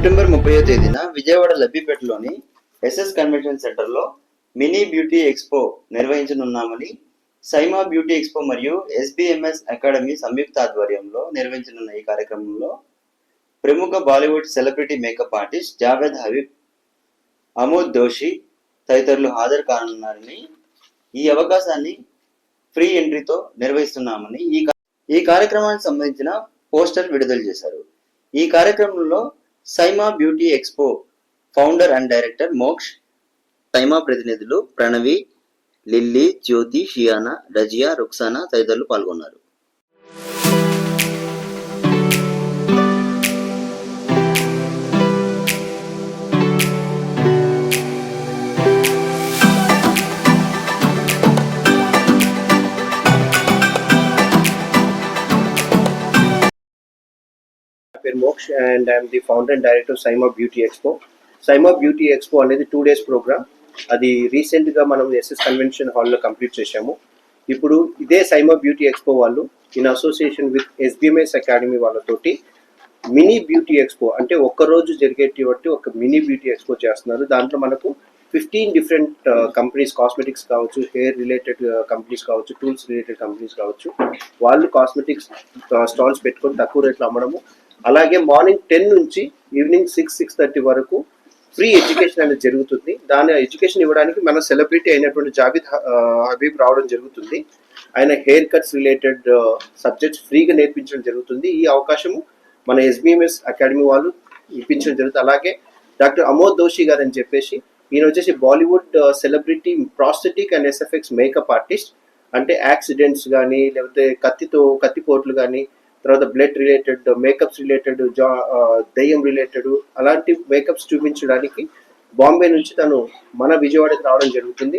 September ముప్పయో తేదీన విజయవాడ లబ్బిపేటలోని ఎస్ఎస్ కన్వెన్షన్ సెంటర్లో మినీ బ్యూటీ ఎక్స్పో నిర్వహించనున్నామని సైమా బ్యూటీ ఎక్స్పో మరియు ఎస్బిఎంఎస్ అకాడమీ సంయుక్త ఆధ్వర్యంలో నిర్వహించనున్న ఈ కార్యక్రమంలో ప్రముఖ Bollywood celebrity makeup artist Javed Habib Amod Doshi తదితరులు హాజరు కానున్నారని ఈ అవకాశాన్ని ఫ్రీ ఎంట్రీతో నిర్వహిస్తున్నామని ఈ ఈ కార్యక్రమానికి సంబంధించిన పోస్టర్ విడుదల చేశారు. ఈ కార్యక్రమంలో SIIMA beauty expo founder and director Moksh SIIMA ప్రతినిధులు ప్రణవి లిల్లీ జ్యోతి షియానా రజియా రుక్సానా తదితరులు పాల్గొన్నారు. నా Moksh and I'm the founder and director SIIMA beauty expo SIIMA beauty expo అనేది టూ డేస్ ప్రోగ్రామ్ అది రీసెంట్గా మనం ఎస్ఎస్ కన్వెన్షన్ హాల్లో కంప్లీట్ చేశాము. ఇప్పుడు ఇదే సైమా బ్యూటీ ఎక్స్పో వాళ్ళు in association with SBMS academy వాళ్ళతోటి మినీ బ్యూటీ ఎక్స్పో అంటే ఒక్క రోజు జరిగేటువంటి ఒక మినీ బ్యూటీ ఎక్స్పో చేస్తున్నారు. దాంట్లో మనకు ఫిఫ్టీన్ డిఫరెంట్ కంపెనీస్ కాస్మెటిక్స్ కావచ్చు హెయిర్ రిలేటెడ్ కంపెనీస్ కావచ్చు టూల్స్ రిలేటెడ్ కంపెనీస్ కావచ్చు. వాళ్ళు కాస్మెటిక్స్ స్టాల్స్ uh, పెట్టుకొని తక్కువ రేట్లో అమ్మడము అలాగే మార్నింగ్ టెన్ నుంచి ఈవినింగ్ సిక్స్ సిక్స్ థర్టీ వరకు ఫ్రీ ఎడ్యుకేషన్ అనేది జరుగుతుంది. దాని ఎడ్యుకేషన్ ఇవ్వడానికి మన సెలబ్రిటీ అయినటువంటి జావిద్ హబీబ్ రావడం జరుగుతుంది. ఆయన హెయిర్ కట్స్ రిలేటెడ్ సబ్జెక్ట్స్ ఫ్రీగా నేర్పించడం జరుగుతుంది. ఈ అవకాశము మన ఎస్బిఎంఎస్ అకాడమీ వాళ్ళు ఇప్పించడం జరుగుతుంది. అలాగే డాక్టర్ అమోద్ దోషి గారు అని చెప్పేసి ఈయన వచ్చేసి Bollywood celebrity prosthetic and SFX makeup artist. అంటే యాక్సిడెంట్స్ కానీ లేకపోతే కత్తితో కత్తిపోట్లు కానీ తర్వాత బ్లడ్ రిలేటెడ్ మేకప్స్ రిలేటెడ్ జా దయ్యం దెయ్యం రిలేటెడ్ అలాంటి మేకప్స్ చూపించడానికి బాంబే నుంచి తను మన విజయవాడకి రావడం జరుగుతుంది.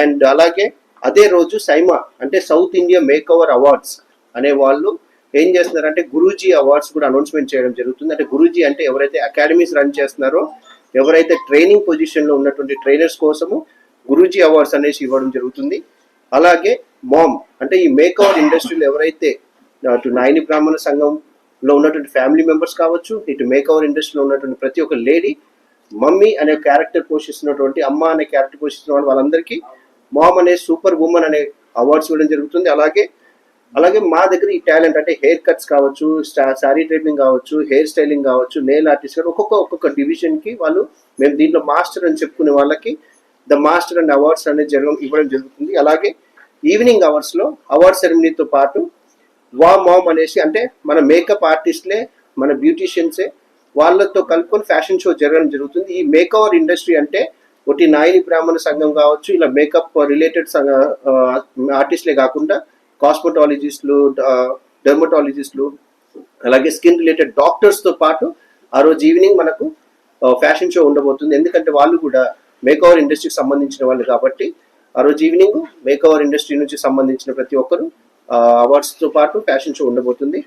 అండ్ అలాగే అదే రోజు సైమా అంటే సౌత్ ఇండియా మేకవర్ అవార్డ్స్ అనే వాళ్ళు ఏం చేస్తున్నారంటే గురూజీ అవార్డ్స్ కూడా అనౌన్స్మెంట్ చేయడం జరుగుతుంది. అంటే గురూజీ అంటే ఎవరైతే అకాడమీస్ రన్ చేస్తున్నారో ఎవరైతే ట్రైనింగ్ పొజిషన్లో ఉన్నటువంటి ట్రైనర్స్ కోసము గురూజీ అవార్డ్స్ అనేసి ఇవ్వడం జరుగుతుంది. అలాగే మామ్ అంటే ఈ మేకవర్ ఇండస్ట్రీలో ఎవరైతే అటు నాయని బ్రాహ్మణ సంఘంలో ఉన్నటువంటి ఫ్యామిలీ మెంబర్స్ కావచ్చు ఇటు మేక్ ఇండస్ట్రీలో ఉన్నటువంటి ప్రతి ఒక్క లేడీ మమ్మీ అనే క్యారెక్టర్ పోషిస్తున్నటువంటి అమ్మ అనే క్యారెక్టర్ పోషిస్తున్న వాళ్ళు వాళ్ళందరికీ మామ్ అనే సూపర్ ఉమెన్ అనే అవార్డ్స్ ఇవ్వడం జరుగుతుంది. అలాగే అలాగే మా దగ్గర ఈ టాలెంట్ అంటే హెయిర్ కట్స్ కావచ్చు శారీ ట్రైనింగ్ కావచ్చు హెయిర్ స్టైలింగ్ కావచ్చు నెయిల్ ఆర్టిస్ట్ కానీ ఒక్కొక్క ఒక్కొక్క డివిజన్కి వాళ్ళు మేము దీంట్లో మాస్టర్ అని చెప్పుకునే వాళ్ళకి ద మాస్టర్ అండ్ అవార్డ్స్ అనేది జరగడం ఇవ్వడం జరుగుతుంది. అలాగే ఈవినింగ్ అవర్స్లో అవార్డ్ సెరమనీతో పాటు వా మామ్ అనేసి అంటే మన మేకప్ ఆర్టిస్ట్లే మన బ్యూటీషియన్సే వాళ్ళతో కలుపుకొని ఫ్యాషన్ షో జరగడం జరుగుతుంది. ఈ మేక్ ఓవర్ ఇండస్ట్రీ అంటే ఒకటి నాయని బ్రాహ్మణ సంఘం కావచ్చు ఇలా మేకప్ రిలేటెడ్ ఆర్టిస్ట్లే కాకుండా కాస్మెటాలజిస్టులు డెర్మటాలజిస్టులు అలాగే స్కిన్ రిలేటెడ్ డాక్టర్స్తో పాటు ఆ రోజు ఈవినింగ్ మనకు ఫ్యాషన్ షో ఉండబోతుంది. ఎందుకంటే వాళ్ళు కూడా మేక్ ఇండస్ట్రీకి సంబంధించిన వాళ్ళు కాబట్టి ఆ రోజు ఈవినింగ్ మేక్ ఇండస్ట్రీ నుంచి సంబంధించిన ప్రతి ఒక్కరు అవార్డ్స్తో పాటు ఫ్యాషన్ షో ఉండబోతుంది.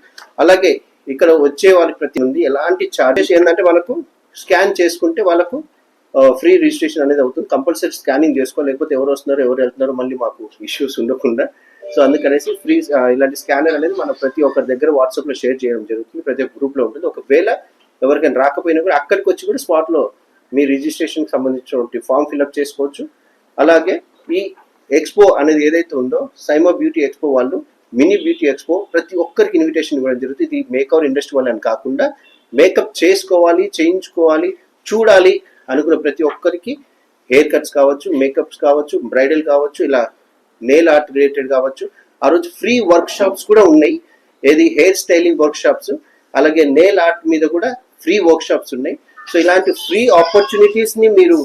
అలాగే ఇక్కడ వచ్చే వాళ్ళకి ప్రతి ఉంది. ఎలాంటి చార్జెస్ ఏంటంటే వాళ్ళకు స్కాన్ చేసుకుంటే వాళ్ళకు ఫ్రీ రిజిస్ట్రేషన్ అనేది అవుతుంది. కంపల్సరీ స్కానింగ్ చేసుకోలేకపోతే ఎవరు వస్తున్నారు ఎవరు వెళ్తున్నారు మళ్ళీ మాకు ఇష్యూస్ ఉండకుండా. సో అందుకనేసి ఫ్రీ ఇలాంటి స్కానర్ అనేది మనం ప్రతి ఒక్కరి దగ్గర వాట్సాప్లో షేర్ చేయడం జరుగుతుంది. ప్రతి ఒక్క గ్రూప్లో ఉంటుంది. ఒకవేళ ఎవరికైనా రాకపోయినా కూడా అక్కడికి వచ్చి కూడా స్పాట్లో మీ రిజిస్ట్రేషన్ సంబంధించినటువంటి ఫామ్ ఫిల్అప్ చేసుకోవచ్చు. అలాగే ఈ ఎక్స్పో అనేది ఏదైతే ఉందో సైమా బ్యూటీ ఎక్స్పో వాళ్ళు మినీ బ్యూటీ ఎక్స్పో ప్రతి ఒక్కరికి ఇన్విటేషన్ ఇవ్వడం జరుగుతుంది. ఇది మేకవర్ ఇండస్ట్రీ వాళ్ళని కాకుండా మేకప్ చేసుకోవాలి చేయించుకోవాలి చూడాలి అనుకున్న ప్రతి ఒక్కరికి హెయిర్ కట్స్ కావచ్చు మేకప్స్ కావచ్చు బ్రైడల్ కావచ్చు ఇలా నెయిల్ ఆర్ట్ రిలేటెడ్ కావచ్చు. ఆ రోజు ఫ్రీ వర్క్ షాప్స్ కూడా ఉన్నాయి. ఏది హెయిర్ స్టైలింగ్ వర్క్ షాప్స్ అలాగే నెయిల్ ఆర్ట్ మీద కూడా ఫ్రీ వర్క్ షాప్స్ ఉన్నాయి. సో ఇలాంటి ఫ్రీ ఆపర్చునిటీస్ని మీరు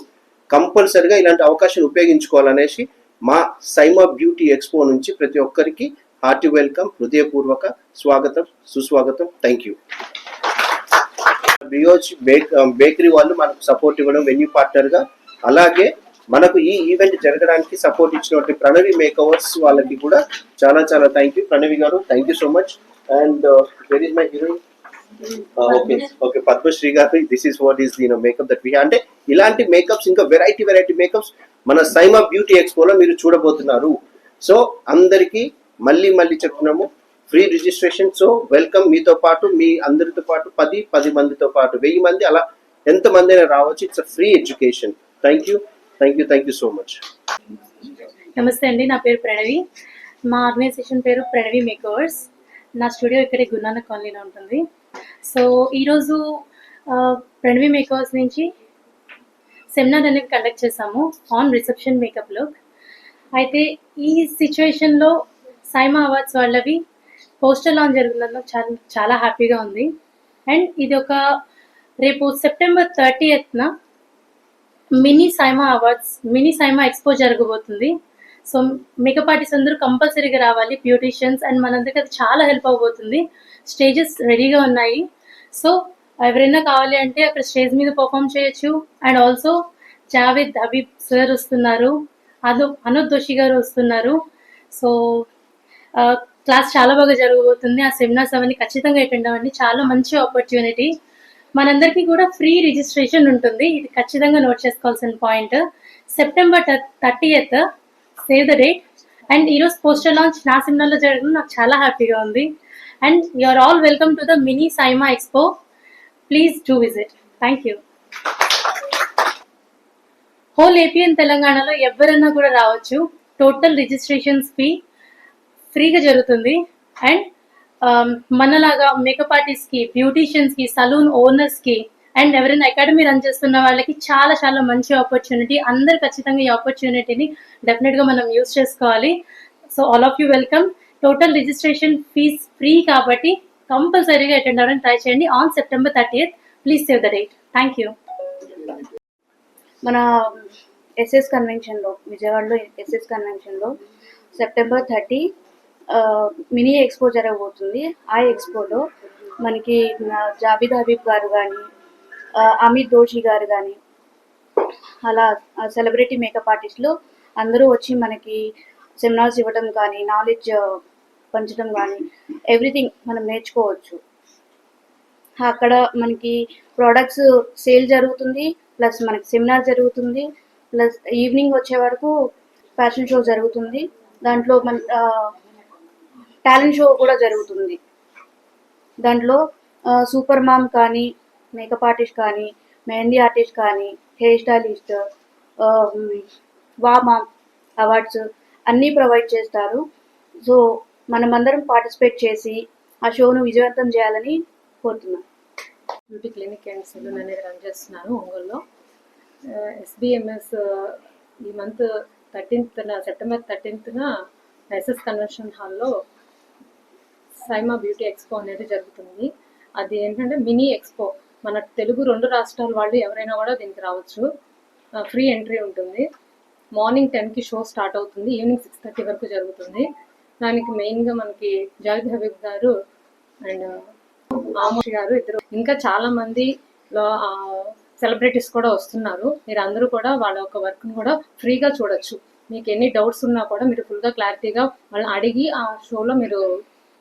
కంపల్సరిగా ఇలాంటి అవకాశాన్ని ఉపయోగించుకోవాలనేసి మా సైమా బ్యూటీ ఎక్స్పో నుంచి ప్రతి ఒక్కరికి హార్టీ వెల్కమ్ హృదయపూర్వక స్వాగతం సుస్వాగతం. Thank you brioche bake bakery వాళ్ళు మనకు సపోర్ట్ ఇవ్వడం వెన్యూ పార్ట్నర్గా. అలాగే మనకు ఈ ఈవెంట్ జరగడానికి సపోర్ట్ ఇచ్చినటువంటి ప్రణవి మేకవర్స్ వాళ్ళకి కూడా చాలా చాలా thank you Pranavi garu thank you so much and where is my heroine okay okay Padmashri garu this is what is you know makeup that we అంటే ఇలాంటి మేకప్స్ ఇంకా వెరైటీ వెరైటీ మేకప్స్ మన SIIMA beauty ఎక్స్పోలో మీరు చూడబోతున్నారు. So అందరికీ మళ్ళీ మళ్ళీ చెప్తున్నాము ఫ్రీ రిజిస్ట్రేషన్ సో వెల్కమ్ మీతో పాటు మీ అందరితో పాటు పది పది మందితో పాటు వెయ్యి మంది అలా ఎంత మంది అయినా రావచ్చు it's free education thank you thank you thank you so much నమస్తే అండి నా పేరు ప్రణవి. మా ఆర్గనైజేషన్ పేరు ప్రణవి మేకర్స్ నా స్టూడియో ఇక్కడే గురునాన కాలనీలో ఉంటుంది. సో ఈరోజు ప్రణవి మేకర్స్ నుంచి సెమినార్ అనేది కండక్ట్ చేశాము ఆన్ రిసెప్షన్ మేకప్ లుక్ అయితే ఈ సిచ్యువేషన్లో సైమా అవార్డ్స్ వాళ్ళవి పోస్టర్ లాంచ్ జరుగుతున్నందుకు చాలా చాలా హ్యాపీగా ఉంది. అండ్ ఇది ఒక రేపు September thirtieth mini SIIMA awards mini SIIMA expo జరగబోతుంది. సో మేకప్ ఆర్టిస్ట్ అందరూ కంపల్సరీగా రావాలి బ్యూటీషియన్స్ అండ్ మనందరికీ అది చాలా హెల్ప్ అవబోతుంది స్టేజెస్ రెడీగా ఉన్నాయి. సో ఎవరైనా కావాలి అంటే అక్కడ స్టేజ్ మీద పర్ఫామ్ చేయొచ్చు. And also Javed Habib sir వస్తున్నారు. అను అనుద్ దోషి గారు వస్తున్నారు. సో క్లాస్ చాలా బాగా జరగబోతుంది. ఆ సెమినార్స్ అవన్నీ ఖచ్చితంగా అటెండ్ అవ్వండి. చాలా మంచి ఆపర్చునిటీ. మనందరికీ కూడా ఫ్రీ రిజిస్ట్రేషన్ ఉంటుంది. ఇది ఖచ్చితంగా నోట్ చేసుకోవాల్సిన point. September thirtieth save the date and ఈరోజు పోస్టర్ లాంచ్ నా సినిమాలో జరగడం నాకు చాలా హ్యాపీగా ఉంది. And you are all welcome to the mini SIIMA expo please do visit thank you whole APN తెలంగాణలో ఎవరన్నా కూడా రావచ్చు. టోటల్ రిజిస్ట్రేషన్స్ ఫీ ఫ్రీగా జరుగుతుంది. అండ్ um, మనలాగా మేకప్ ఆర్టిస్ట్కి బ్యూటీషియన్స్కి సలూన్ ఓనర్స్కి అండ్ ఎవరైనా అకాడమీ రన్ చేస్తున్న వాళ్ళకి చాలా చాలా మంచి ఆపర్చునిటీ అందరు ఖచ్చితంగా ఈ ఆపర్చునిటీని డెఫినెట్గా మనం యూస్ చేసుకోవాలి. So all of you welcome total registration fees free కాబట్టి కంపల్సరీగా అటెండ్ అవ్వడానికి ట్రై చేయండి. On September thirty please save the date thank you మన ఎస్ఎస్ కన్వెన్షన్లో విజయవాడలో ఎస్ఎస్ కన్వెన్షన్లో సెప్టెంబర్ థర్టీ మినీ ఎక్స్పో జరగబోతుంది. ఆ ఎక్స్పోలో మనకి ఆ, జాబిద్ హబీబ్ గారు కానీ అమిత్ దోషి గారు కానీ అలా సెలబ్రిటీ మేకప్ ఆర్టిస్టులు అందరూ వచ్చి మనకి సెమినార్స్ ఇవ్వడం కానీ నాలెడ్జ్ పంచడం కానీ ఎవ్రీథింగ్ మనం నేర్చుకోవచ్చు. అక్కడ మనకి ప్రోడక్ట్స్ సేల్ జరుగుతుంది ప్లస్ మనకి సెమినార్ జరుగుతుంది ప్లస్ ఈవినింగ్ వచ్చే వరకు ఫ్యాషన్ షో జరుగుతుంది. దాంట్లో మన టాలెంట్ షో కూడా జరుగుతుంది. దాంట్లో సూపర్ మామ్ కానీ మేకప్ ఆర్టిస్ట్ కానీ మెహందీ ఆర్టిస్ట్ కానీ హెయిర్ స్టైలిస్ట్ వామా అవార్డ్స్ అన్నీ ప్రొవైడ్ చేస్తారు. సో మనమందరం పార్టిసిపేట్ చేసి ఆ షోను విజయవంతం చేయాలని కోరుతున్నాను బ్యూటీ క్లినిక్ అండ్ సెలూన్ అనేది రన్ చేస్తున్నాను ఒంగోలులో. ఎస్బిఎంఎస్ ఈ మంత్ థర్టీన్త్న సెప్టెంబర్ థర్టీన్త్న ఎస్ఎస్ కన్వెన్షన్ హాల్లో సైమా బ్యూటీ ఎక్స్పో అనేది జరుగుతుంది. అది ఏంటంటే మినీ ఎక్స్పో మన తెలుగు రెండు రాష్ట్రాల వాళ్ళు ఎవరైనా కూడా దీనికి రావచ్చు. ఫ్రీ ఎంట్రీ ఉంటుంది. మార్నింగ్ టెన్కి షో స్టార్ట్ అవుతుంది. ఈవినింగ్ సిక్స్ థర్టీ వరకు జరుగుతుంది. దానికి మెయిన్గా మనకి జావేద్ హబీబ్ గారు అండ్ ఆమోష్ గారు ఇద్దరు. ఇంకా చాలా మంది సెలబ్రిటీస్ కూడా వస్తున్నారు. మీరు అందరూ కూడా వాళ్ళ యొక్క వర్క్ని కూడా ఫ్రీగా చూడొచ్చు. మీకు ఎన్ని డౌట్స్ ఉన్నా కూడా మీరు ఫుల్గా క్లారిటీగా వాళ్ళని అడిగి ఆ షోలో మీరు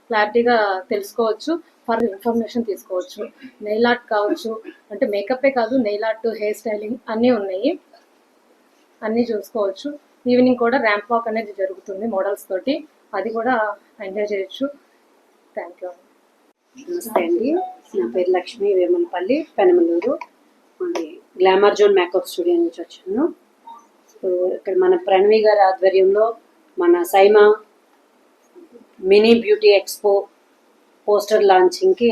క్లారిటీగా తెలుసుకోవచ్చు. ఫర్ ఇన్ఫర్మేషన్ తీసుకోవచ్చు. నెయిల్ ఆర్ట్ కావచ్చు అంటే మేకప్పే కాదు నెయిల్ ఆర్ట్ హెయిర్ స్టైలింగ్ అన్నీ ఉన్నాయి. అన్నీ చూసుకోవచ్చు. ఈవినింగ్ కూడా ర్యాంప్ వాక్ అనేది జరుగుతుంది మోడల్స్ తోటి. అది కూడా ఎంజాయ్ చేయొచ్చు. థ్యాంక్ యూ నమస్తే అండి. నా పేరు Lakshmi Vemalapalli Penamaluru. Glamour zone makeup studio నుంచి వచ్చాను. సో ఇక్కడ మన ప్రణవి గారి ఆధ్వర్యంలో మన SIIMA mini beauty expo poster లాంచింగ్కి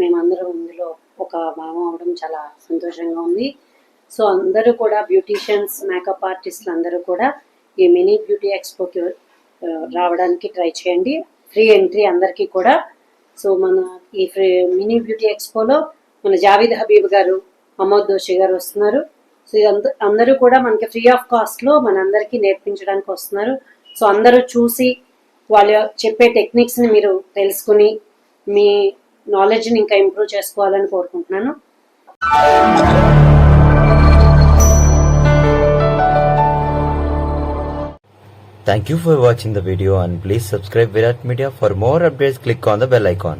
మేమందరం ఇందులో ఒక భాగం అవడం చాలా సంతోషంగా ఉంది. సో అందరూ కూడా బ్యూటీషియన్స్ మేకప్ ఆర్టిస్టులు అందరూ కూడా ఈ మినీ బ్యూటీ ఎక్స్పోకి రావడానికి ట్రై చేయండి. ఫ్రీ ఎంట్రీ అందరికీ కూడా. సో మన ఈ ఫ్రీ మినీ బ్యూటీ ఎక్స్పోలో మన జావీద్ హబీబ్ గారు అమోద్ దోషి గారు వస్తున్నారు. సో ఇదంతా అందరూ కూడా మనకి ఫ్రీ ఆఫ్ కాస్ట్లో మనందరికీ నేర్పించడానికి వస్తున్నారు. సో అందరూ చూసి వాళ్ళు చెప్పే టెక్నిక్స్ని మీరు తెలుసుకుని మీ నాలెడ్జ్ని ఇంకా ఇంప్రూవ్ చేసుకోవాలని కోరుకుంటున్నాను Thank you for watching the video and please subscribe Virat Media for more updates click on the bell icon.